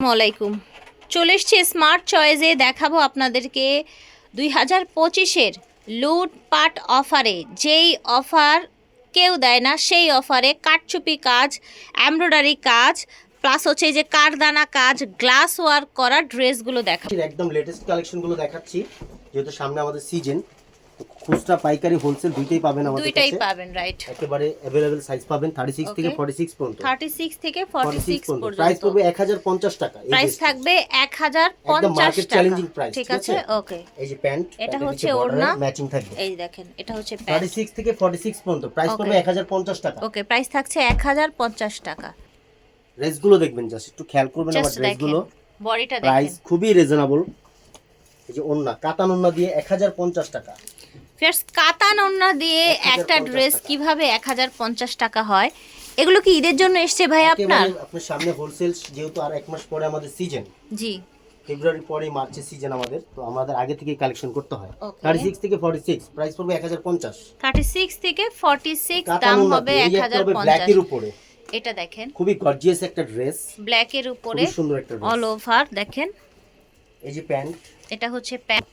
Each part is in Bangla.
আসসালামাইকুম চলে এসছি স্মার্ট চয়েসে দেখাবো আপনাদেরকে দুই হাজার পঁচিশের লুটপাট অফারে। যেই অফার কেউ দেয় না, সেই অফারে কাটচুপি কাজ, এমব্রয়ডারি কাজ প্লাস হচ্ছে যে কারদানা কাজ গ্লাস ওয়ার্ক করা ড্রেসগুলো দেখা একদম লেটেস্ট কালেকশনগুলো দেখাচ্ছি, যেহেতু সামনে আমাদের সিজন খুচরা পাইকারি হোলসেল দুইটাই পাবেন আমাদের দুইটাই পাবেন রাইট একেবারে অ্যাভেলেবেল সাইজ পাবেন 36 থেকে 46 পর্যন্ত। থার্টি সিক্স থেকে 46 পর্যন্ত। প্রাইস পড়বে 1050 টাকা প্রাইস থাকবে এক হাজার একদম পঞ্চাশ মার্কেট টাকা। চ্যালেঞ্জিং প্রাইস ঠিক আছে? ওকে এই যে প্যান্ট এটা হচ্ছে ওড়না। ম্যাচিং থাকবে। এই দেখেন এটা হচ্ছে প্যান্ট 36 থেকে 46 পর্যন্ত। প্রাইস. পড়বে 1050 টাকা। ওকে প্রাইস থাকছে এক হাজার পঞ্চাশ টাকা। ড্রেসগুলো দেখবেন জাস্ট একটু খেয়াল করবেন আমার দেখেন। ড্রেসগুলো বডিটা প্রাইস খুবই রিজনেবল এই যে ওন্না কাতান ওন্না দিয়ে 1050 টাকা। ফিয়ার্স কাতান দিয়ে একটা ড্রেস কীভাবে এক হাজার পঞ্চাশ টাকা হয় এগুলো কি ঈদের জন্য এসছে ভাই আপনার? আপনার সামনে হোলসেল যেহেতু আর এক মাস পরে আমাদের সিজন জি। ফেব্রুয়ারি পরে মার্চের সিজন আমাদের তো আমাদের আগে থেকে কালেকশন করতে হয়। Okay. থার্টি সিক্স থেকে ফর্টি সিক্স প্রাইস পড়বে এক হাজার পঞ্চাশ। থার্টি সিক্স থেকে ফর্টি সিক্স দাম হবে ব্ল্যাকের উপরে। এটা দেখেন। খুবই গর্জিয়াস একটা ড্রেস ব্ল্যাকের উপরে খুবই সুন্দর একটা অল ওভার দেখেন। এই যে প্যান্ট। এটা হচ্ছে প্যান্ট।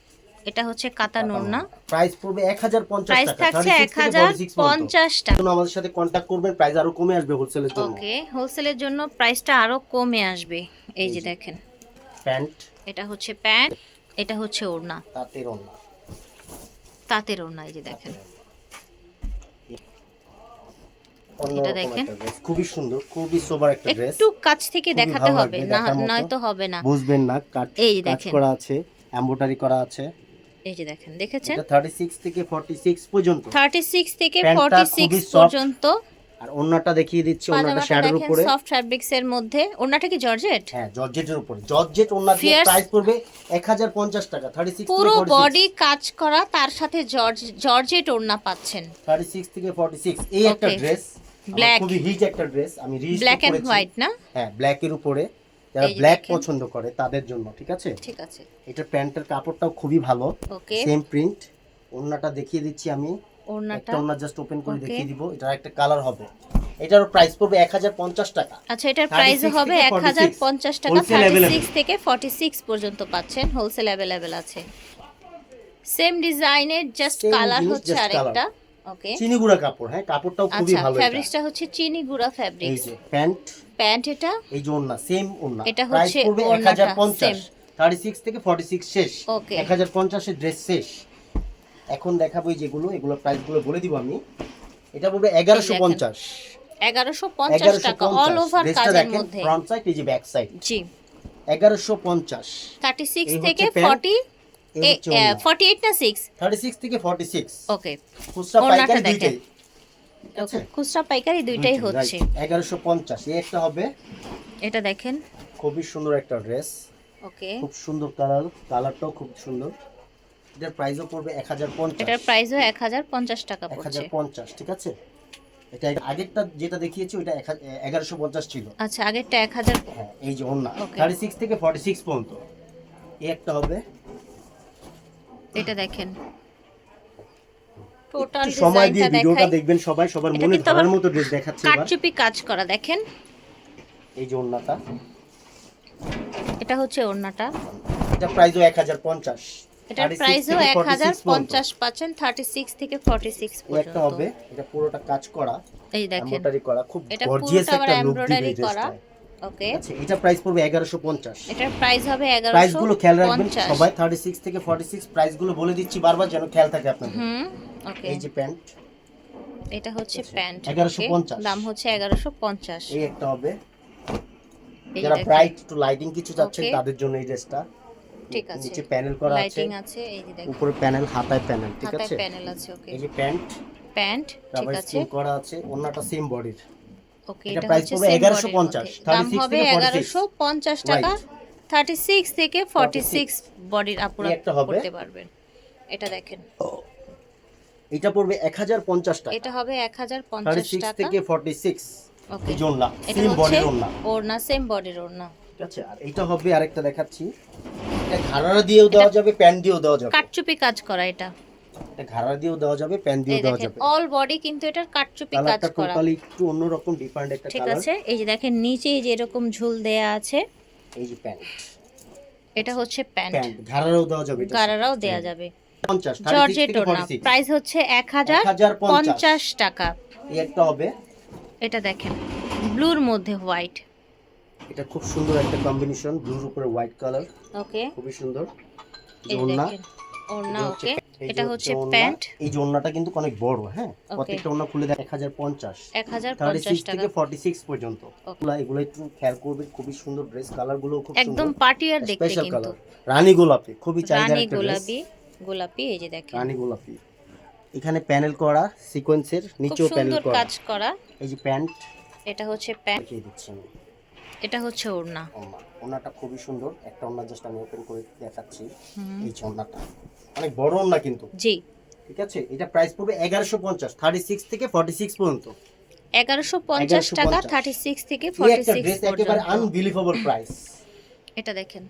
এটা হচ্ছে কাতান ওড়না প্রাইস পড়বে এক হাজার পঞ্চাশ প্রাইস থাকছে 36 এক থেকে হাজার 46 পর্যন্ত। পঞ্চাশ টাকা। এখন আমাদের সাথে কন্ট্যাক্ট করবেন প্রাইস আরও কমে আসবে হোলসেলের জন্য। ওকে হোলসেলের জন্য প্রাইসটা আরও কমে আসবে। এই যে দেখেন। প্যান্ট এটা হচ্ছে প্যান্ট এটা হচ্ছে ওড়না। তাঁতের ওন্না তাঁতের ওড়না এই যে দেখেন। অন্যরকম দেখেন। খুবই সুন্দর খুবই সোবার একটা ড্রেস একটু কাছ থেকে দেখাতে হবে। না নয়তো হবে না। বুঝবেন না কাট এই দেখেন। করা আছে এমব্রয়ডারি করা আছে। এই যে দেখেন দেখেছেন? এটা থার্টি সিক্স থেকে ফর্টি সিক্স পর্যন্ত। থার্টি সিক্স থেকে প্যান্টটা ফর্টি খুবই সিক্স soft, পর্যন্ত। আর ওন্নাটা দেখিয়ে দিচ্ছি ওন্নাটা শ্যাডোর উপরে। সফট ফ্যাব্রিক্স এর মধ্যে। ওড়নাটা কি জর্জেট হ্যাঁ জর্জেটের উপরে। জর্জেট ওন্না দিয়ে প্রাইস পড়বে 1050 টাকা 36 পুরো থেকে 46 বডি কাজ করা তার সাথে জর্জ জর্জেট ওড়না পাচ্ছেন। 36 থেকে 46 এই একটা ড্রেস ব্ল্যাক খুবই হিট একটা ড্রেস আমি রিচ ব্ল্যাক এন্ড হোয়াইট না? হ্যাঁ ব্ল্যাক এর উপরে। যারা ব্ল্যাক পছন্দ করে তাদের জন্য ঠিক আছে? ঠিক আছে। এটা প্যান্টের কাপড়টাও খুবই ভালো। ওকে সেম প্রিন্ট ওন্নাটা দেখিয়ে দিচ্ছি আমি। ওড়নাটা? ওন্না জাস্ট ওপেন করে দেখিয়ে দিব। এটার একটা কালার হবে। এটারও প্রাইস পড়বে 1050 টাকা। আচ্ছা এটার প্রাইস হবে থেকে এক হাজার 46 পঞ্চাশ টাকা। Wholesale thirty available। সিক্স থেকে ফর্টি সিক্স পর্যন্ত পাচ্ছেন। হোলসেল অ্যাভেলেবেল আছে। সেম ডিজাইনের জাস্ট কালার হচ্ছে আরেকটা। ওকে চিনি গুঁড়া কাপড় হ্যাঁ কাপড়টাও খুবই আচ্ছা ভালো এটা। ফ্যাব্রিক্সটা হচ্ছে চিনি গুঁড়া এই যে প্যান্ট। প্যান্ট এটা? এই যে ওন্না সেম ওন্না এটা হচ্ছে পড়বে ওড়নাটা, 1050 same। 36 থেকে 46 শেষ। Okay. 1050 এর ড্রেস শেষ। এখন দেখাবো এই যেগুলো এগুলো প্রাইসগুলো বলে দিব আমি। এটা পড়বে 1150 এগারোশো পঞ্চাশ। টাকা অল 1150 ওভার কাজের মধ্যে। ফ্রন্ট সাইড এই যে ব্যাক সাইড জি। 1150 থার্টি সিক্স এই হচ্ছে থেকে pant, ফর্টি এই হচ্ছে ওড়না। ফর্টি এইট না সিক্স 36 থেকে 46 ওকে খুচরা পাইকারি। দুইটাই খুচরা পাইকারি দুইটাই হচ্ছে। 1150 এই একটা হবে। এটা দেখেন। খুবই সুন্দর একটা ড্রেস। ওকে। খুব সুন্দর কালার কালারটাও খুব সুন্দর। এটার প্রাইসও পড়বে 1050 এটার প্রাইসও এক হাজার পঞ্চাশ টাকা এক হাজার পঞ্চাশ ঠিক আছে? এটা আগেরটা যেটা দেখিয়েছি ওইটা এগারোশো পঞ্চাশ ছিল। আচ্ছা আগেরটা এক হাজার হ্যাঁ এই যে Okay. থার্টি সিক্স থেকে ফর্টি সিক্স পর্যন্ত। এই একটা হবে। এটা দেখেন। টোটাল সময় দিয়ে ভিডিওটা দেখবেন সবাই সবার মনে ধরার মতো ড্রেস দেখাচ্ছে এবার। কাটচুপি কাজ করা দেখেন। এই যে অন্যটা এটা হচ্ছে ওড়নাটা। এটা প্রাইসও এক হাজার পঞ্চাশ। এটার প্রাইসও এক হাজার পঞ্চাশ পাচ্ছেন থার্টি সিক্স থেকে ফর্টি সিক্স একটা হবে এটা পুরোটা কাজ করা এই দেখেন। এমব্রয়ডারি করা। খুব গর্জিয়াস একটা লুক দিবে এমব্রয়ডারি করা। ওকে আচ্ছা এটা প্রাইস পড়বে এগারোশো পঞ্চাশ। এটার প্রাইস হবে এগারোশো প্রাইসগুলো খেয়াল রাখবেন সবাই থার্টি সিক্স থেকে ফর্টি সিক্স প্রাইসগুলো বলে দিচ্ছি বারবার যেন খেয়াল থাকে আপনাদের। হুম ওকে এই যে প্যান্ট এটা হচ্ছে প্যান্ট 1150 দাম হচ্ছে এগারোশো পঞ্চাশ। এই একটা হবে। যারা ব্রাইট একটু লাইটিং কিছু চাচ্ছেন. তাদের জন্য এই ড্রেসটা ঠিক আছে। নিচে প্যানেল করা আছে। লাইটিং আছে এই যে দেখেন। উপরে প্যানেল হাতায় প্যানেল ঠিক হাতায় আছে? প্যানেল আছে ওকে এই যে প্যান্ট প্যান্ট ঠিক আছে। করা আছে ওন্নাটা সেম বডির ওকে এটা হচ্ছে পড়বে same 1150 body র মধ্যে। দাম 36 থেকে 46 পঞ্চাশ টাকা থার্টি সিক্স থেকে ফর্টি সিক্স বডির আপুরা। করতে পারবেন। এটা দেখেন। এটা পড়বে 1050 টাকা। এটা হবে এক হাজার পঞ্চাশ 36 টাকা। থেকে 46 ওকে যে সেম বডির ওন্না ওড়না। সেম বডির ওড়না। ঠিক আছে আর এটা হবে আরেকটা দেখাচ্ছি। এটা ঘাড়ারা দিয়েও দেওয়া যাবে প্যান দিয়েও দেওয়া যাবে। কাটচুপি কাজ করা এটা। এটা ঘাড়ারা দিয়েও দেওয়া যাবে প্যান দিয়েও দেওয়া যাবে। অল বডি কিন্তু এটার কাটচুপি কাজ করা। একটু অন্যরকম ডিফারেন্ট একটা ঠিক আছে এই যে দেখেন নিচে এই যে এরকম ঝুল দেয়া আছে। এই যে প্যান্ট এটা হচ্ছে প্যান্ট। প্যান্ট ঘাড়ারও দেওয়া যাবে দেয়া যাবে। পঞ্চাশ জর্জেট ওড়না প্রাইস হচ্ছে এক হাজার পঞ্চাশ। টাকা। এই একটা হবে। এটা দেখেন ব্লুর মধ্যে হোয়াইট। এটা খুব সুন্দর একটা কম্বিনেশন ব্লুর উপরে হোয়াইট কালার ওকে খুবই সুন্দর। ওড়না। ওড়না ওকে এটা হচ্ছে প্যান্ট। এই যে ওড়নাটা কিন্তু অনেক বড় হ্যাঁ? প্রত্যেকটা ওড়না খুলে দেয় এক হাজার পঞ্চাশ। এক হাজার থার্টি পঞ্চাশ সিক্স টাকা থেকে ফর্টি সিক্স পর্যন্ত। এগুলা এগুলো একটু খেয়াল করবেন খুবই সুন্দর ড্রেস কালারগুলো খুব একদম পার্টিয়ার দেখতে কিন্তু। রানী গোলাপি খুবই চাহিদার রানী গোলাপি গোলাপি এই যে দেখেন। রানী গোলাপি। এখানে প্যানেল করা সিকোয়েন্সের নিচেও প্যানেল সুন্দর করা। কাজ করা। এই যে প্যান্ট। এটা হচ্ছে প্যান্ট। দেখিয়ে দিচ্ছি আমি। এটা হচ্ছে ওড়না। ওড়না। ওড়নাটা খুবই সুন্দর। একটা ওড়না জাস্ট আমি ওপেন করে দেখাচ্ছি। এই যে ওড়নাটা। অনেক বড় ওড়না কিন্তু। জি। ঠিক আছে? এটা প্রাইস পড়বে এগারোশো পঞ্চাশ থার্টি সিক্স থেকে ফর্টি সিক্স পর্যন্ত। এগারোশো পঞ্চাশ টাকা 1150 থার্টি সিক্স থেকে এই ফর্টি সিক্স ড্রেস একেবারে আনবিলিভেবল প্রাইস এটা দেখেন।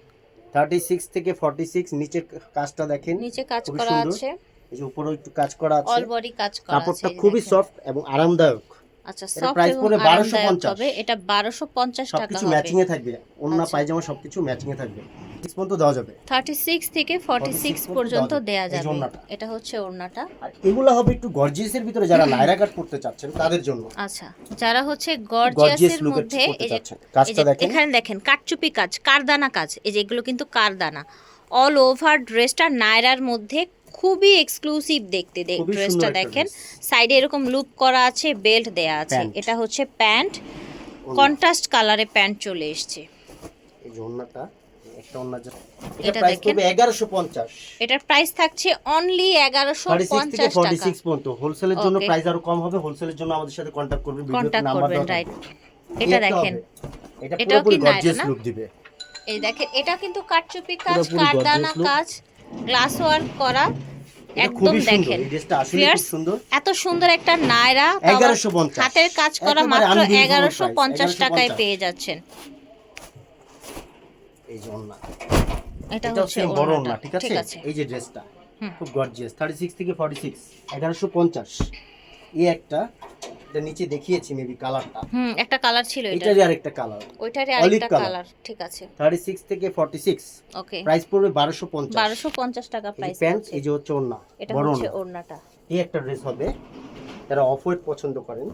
থার্টি সিক্স থেকে ফর্টি সিক্স নিচের কাজটা দেখেন। নিচে কাজ করা আছে। এই যে উপরে একটু কাজ করা আছে। অল বডি কাজ করা আছে কাপড়টা খুবই। সফট এবং আরামদায়ক। আচ্ছা সফট price এবং 1250 হবে এটা বারোশো পঞ্চাশ টাকা সবকিছু ম্যাচিং এ থাকবে। ওন্না আচ্ছা। পায়জামা সবকিছু ম্যাচিং এ থাকবে। পর্যন্ত দেওয়া যাবে। থার্টি সিক্স থেকে 46 পর্যন্ত পর্যন্ত দেয়া যাবে। এই যে যাবে। ওড়নাটা। এটা হচ্ছে ওড়নাটা। আর এগুলো হবে একটু গর্জিয়াসের ভিতরে যারা নাইরা কাট করতে চাচ্ছেন তাদের জন্য। আচ্ছা যারা হচ্ছে গর্জিয়াসের মধ্যে এই যে কাজটা দেখেন। এখানে দেখেন কাটচুপি কাজ কারদানা কাজ। এই যে এগুলো কিন্তু কারদানা। অল ওভার ড্রেসটা নায়রার মধ্যে খুবই এক্সক্লুসিভ দেখতে ড্রেসটা দেখেন। সাইডে এরকম লুপ করা আছে বেল্ট দেয়া আছে। এটা হচ্ছে প্যান্ট কন্ট্রাস্ট কালারে প্যান্ট চলে এসছে। এটা দেখেন। এটার প্রাইস থাকছে অনলি টাকা। পর্যন্ত। হোলসেলের জন্য প্রাইস আরও কম হবে। হোলসেলের জন্য আমাদের সাথে কন্ট্যাক্ট করবেন ভিডিওতে নাম্বার রাইট এটা দেখেন। এটা এটাও পুরোপুরি গর্জিয়াস লুক দিবে। এই দেখেন এটা কিন্তু কাটচুপি কাজ কারদানা কাজ। গ্লাস ওয়ার্ক করা একদম দেখেন। এত সুন্দর একটা নায়রা 1150 হাতের কাজ করা মাত্র এগারোশো পঞ্চাশ টাকায় পেয়ে যাচ্ছেন। এটা হচ্ছে বড় ওড়নাটা। ঠিক আছে? এই যে ড্রেসটা খুব গর্জিয়াস থার্টি সিক্স থেকে ফর্টি সিক্স এগারোশো পঞ্চাশ। এই একটা এটা নিচে দেখিয়েছি মেবি কালারটা হুম একটা কালার ছিল এটা। এটারই আরেকটা কালার ওইটারই আরেকটা কালার ঠিক আছে। 36 থেকে 46 ওকে প্রাইস পড়বে 1250 1250 টাকা প্রাইস প্যান্ট এই যে হচ্ছে ওড়না এটা হচ্ছে ওড়নাটা। এই একটা ড্রেস হবে যারা অফ হোয়াইট পছন্দ করেন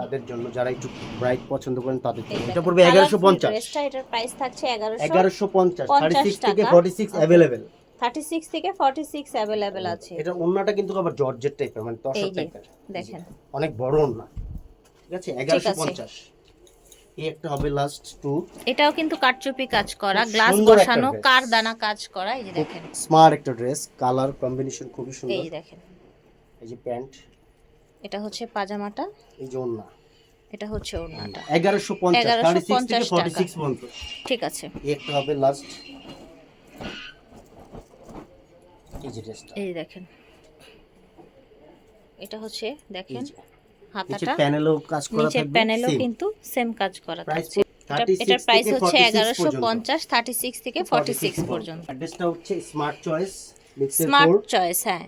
তাদের জন্য যারা একটু ব্রাইট পছন্দ করেন তাদের জন্য। এটা পড়বে 1150 এটার প্রাইস থাকছে 1150 1150 36 থেকে 46 अवेलेबल 36 থেকে 46 अवेलेबल আছে। এটা ওন্নাটা কিন্তু আবার জর্জেট টাইপের মানে টসর টাইপের দেখেন। অনেক বড় ওন্না। ঠিক আছে? 1150 এই একটা হবে লাস্ট টু এটাও কিন্তু কাটচুপি কাজ করা গ্লাস বসানো কার দানা কাজ করা এই যে দেখেন। স্মার্ট একটা ড্রেস কালার কম্বিনেশন খুবই সুন্দর। এই দেখেন। এই যে প্যান্ট। এটা হচ্ছে পাজামাটা। এই যে ওন্না। এটা হচ্ছে ওন্নাটা। 1150 36 থেকে 46 পর্যন্ত। ঠিক আছে। এই একটা হবে লাস্ট এই যে ড্রেসটা এই যে দেখেন। এটা হচ্ছে দেখেন হাতাটা। প্যানেলও কাজ করা নিচের প্যানেলও কিন্তু সেম কাজ করা থাকছে। এটার প্রাইস হচ্ছে এগারোশো পঞ্চাশ থার্টি সিক্স থেকে ফর্টি সিক্স পর্যন্ত। অ্যাড্রেসটা হচ্ছে স্মার্ট চয়েস স্মার্ট চয়েস হ্যাঁ।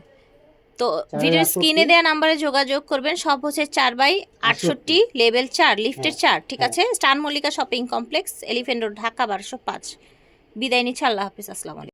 তো ভিডিওর আটষট্টি। স্ক্রিনে দেওয়া নাম্বারে যোগাযোগ করবেন। সব হচ্ছে চার বাই আটষট্টি লেভেল চার লিফটের চার ঠিক আছে? স্টান Mallika shopping complex elephant road Dhaka বারোশো পাঁচ। বিদায় নিচ্ছে আল্লাহ হাফিজ আসসালামু আলাইকুম।